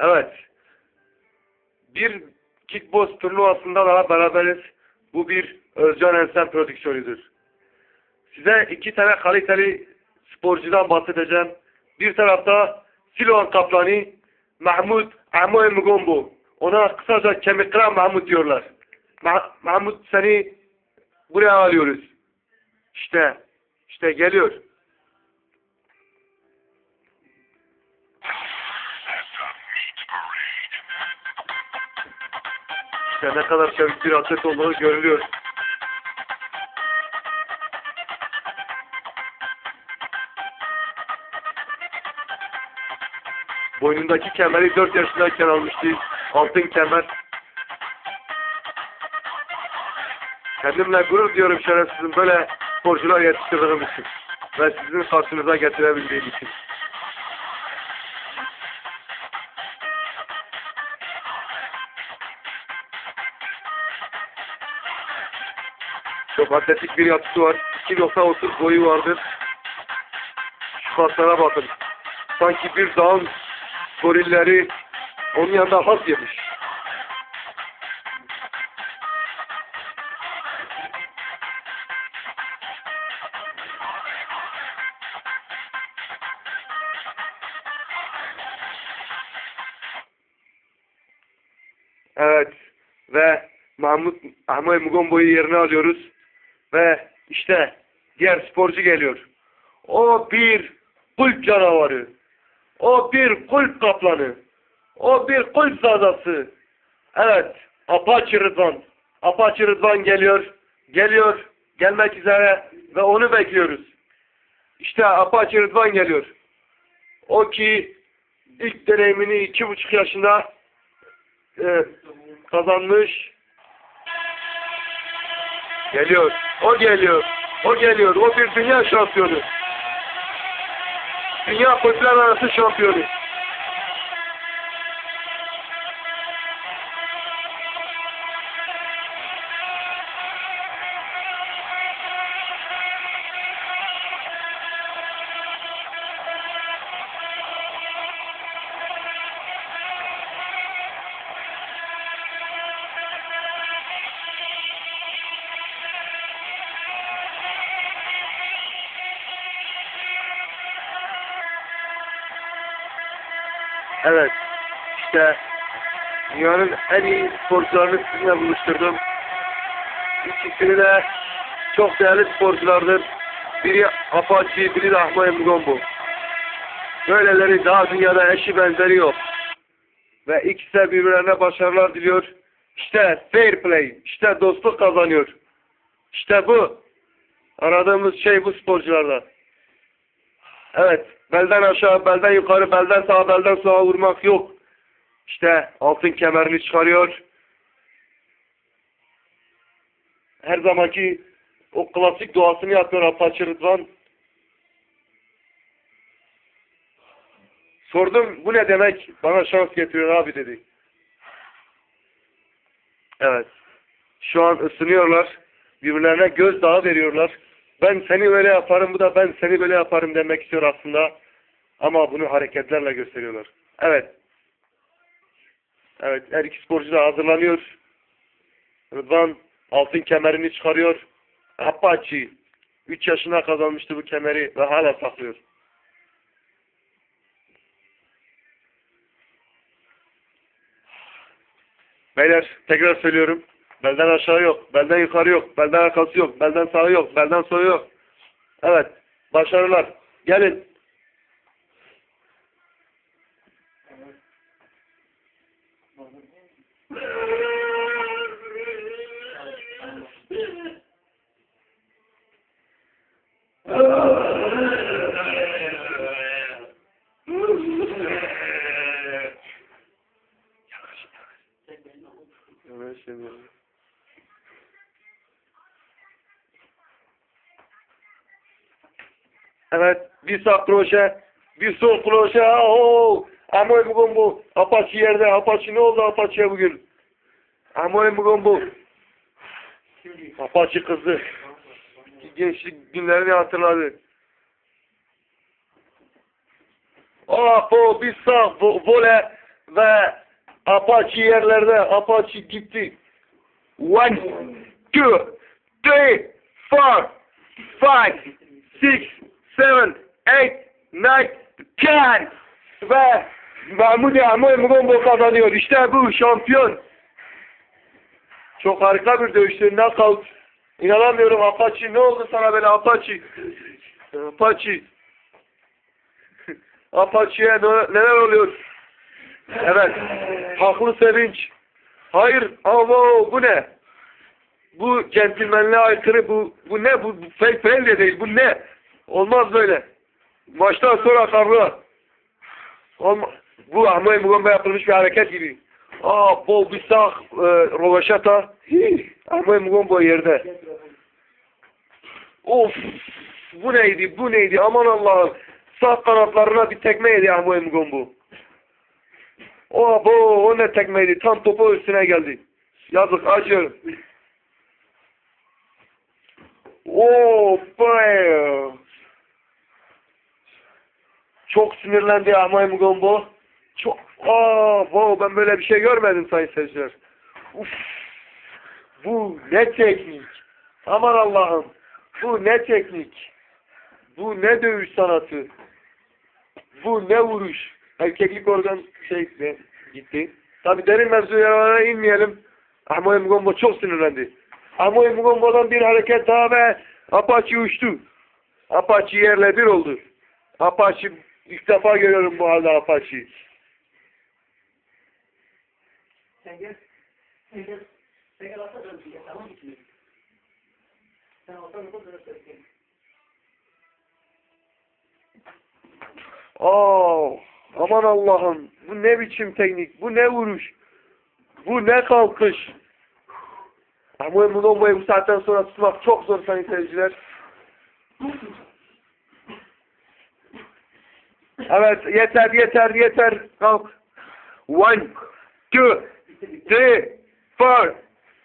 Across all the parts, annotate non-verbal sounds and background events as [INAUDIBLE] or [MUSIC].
Evet. Bir kickbox turnuvasında daha beraberiz. Bu bir Özcan Ensen prodüksiyonudur. Size iki tane kaliteli sporcudan bahsedeceğim. Bir tarafta Siloan Kaplani, Mahmut Amoy Mugombo. Ona kısaca Kemikran Mahmut diyorlar. Ma- Mahmut seni buraya alıyoruz. İşte, işte geliyor. İşte ne kadar çevik bir atlet olduğu görülüyor. Boynundaki kemeri 4 yaşındayken almıştı. Altın kemer. Kendimle gurur diyorum şerefsizim böyle sporcular yetiştirdiğim için. Ve sizin karşınıza getirebildiğim için. Çok atletik bir yapısı var. 2.30 boyu vardır. Şu kaslara bakın. Sanki bir dağın gorilleri onun yanında has yemiş. Evet. Ve Mahmut Ahmet Mugombo'yu yerine alıyoruz. Ve işte diğer sporcu geliyor. O bir kulp canavarı. O bir kulp kaplanı. O bir kulp zadası. Evet. Apache Rıdvan. Apache Rıdvan geliyor. Geliyor. Gelmek üzere. Ve onu bekliyoruz. İşte Apache Rıdvan geliyor. O ki ilk deneyimini iki buçuk yaşında e, kazanmış. Geliyor. O geliyor. O geliyor. O bir dünya şampiyonu. Dünya kulüpler arası şampiyonu. Evet. İşte dünyanın en iyi sporcularını sizinle buluşturdum. İkisini de çok değerli sporculardır. Biri Apache, biri de Ahmet Mugombo. Böyleleri daha dünyada eşi benzeri yok. Ve ikisi de birbirlerine başarılar diliyor. İşte fair play, işte dostluk kazanıyor. İşte bu. Aradığımız şey bu sporcularda. Evet. Belden aşağı, belden yukarı, belden sağa, belden sola vurmak yok. İşte altın kemerini çıkarıyor. Her zamanki o klasik duasını yapıyor Apache Rıdvan. Sordum bu ne demek? Bana şans getiriyor abi dedi. Evet. Şu an ısınıyorlar. Birbirlerine gözdağı veriyorlar. Ben seni böyle yaparım, bu da ben seni böyle yaparım demek istiyor aslında. Ama bunu hareketlerle gösteriyorlar. Evet. Evet, her iki sporcu da hazırlanıyor. Rıdvan altın kemerini çıkarıyor. Apache 3 yaşına kazanmıştı bu kemeri ve hala saklıyor. Beyler tekrar söylüyorum. Belden aşağı yok, belden yukarı yok, belden arkası yok, belden sağı yok, belden solu yok. Evet, başarılar. Gelin. Evet, Evet, bir sağ proje, bir sol proje. Oo, Amoy bugün bu. Apache yerde. Apache ne oldu Apache'ye bugün? Amoy bugün bu. Apache kızı. Gençlik günlerini hatırladı. Oh, po, bir sağ vo- vole ve Apache yerlerde Apache gitti. One, two, three, four, five, six, seven, eight, nine, ten ve Mahmudi Ahmet Mugombo kazanıyor. İşte bu şampiyon. Çok harika bir dövüştü. Knockout. İnanamıyorum Apache. Ne oldu sana böyle Apache? Apache. [LAUGHS] Apache'ye ne- neler oluyor? Evet. Haklı sevinç. Hayır. Ama bu ne? Bu centilmenliğe aykırı. Bu, bu ne? Bu, de değil. Bu ne? Olmaz böyle. Maçtan sonra kavga. Olma. Bu Ahmet Mugomba yapılmış bir hareket gibi. Aa, bol bir sağ e, rovaşata. Ahmet Mugomba yerde. Of! Bu neydi? Bu neydi? Aman Allah'ım. Sağ kanatlarına bir tekme yedi Ahmet Mugomba. O bu o ne tekmeydi? Tam topu üstüne geldi. Yazık acıyor. Oo, be. Çok sinirlendi Ahmet Mugombo. Çok aa, wow, ben böyle bir şey görmedim sayın seyirciler. Uf. Bu ne teknik. Aman Allah'ım. Bu ne teknik. Bu ne dövüş sanatı. Bu ne vuruş. Erkeklik organ şey gitti. Tabi derin mevzulara inmeyelim. Ahmet Mugombo çok sinirlendi. Ahmet Mugombo'dan bir hareket daha ve Apache uçtu. Apache yerle bir oldu. Apache ilk defa görüyorum bu halde Apache. Sen gel. Sen gel. Sen gel dön tamam mı? Sen dön. Aa, aman Allah'ım. Bu ne biçim teknik? Bu ne vuruş? Bu ne kalkış? Ahmet Mugombo'yu bu saatten sonra tutmak çok zor sayın seyirciler. Evet yeter yeter yeter. Kalk. One, two, three, four,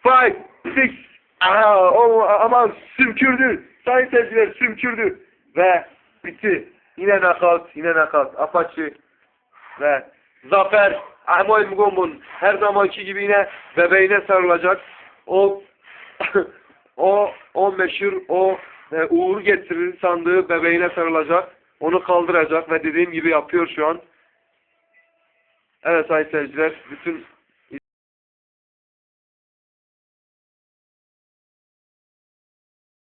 five, six. Aa, o, aman sümkürdü. Sayın seyirciler sümkürdü. Ve bitti. Yine nakavt, yine nakavt. Apache ve Zafer Ahmet Mugombo'nun her zamanki gibi yine bebeğine sarılacak. O [LAUGHS] o o meşhur o e, uğur getirir sandığı bebeğine sarılacak. Onu kaldıracak ve dediğim gibi yapıyor şu an. Evet sayın seyirciler bütün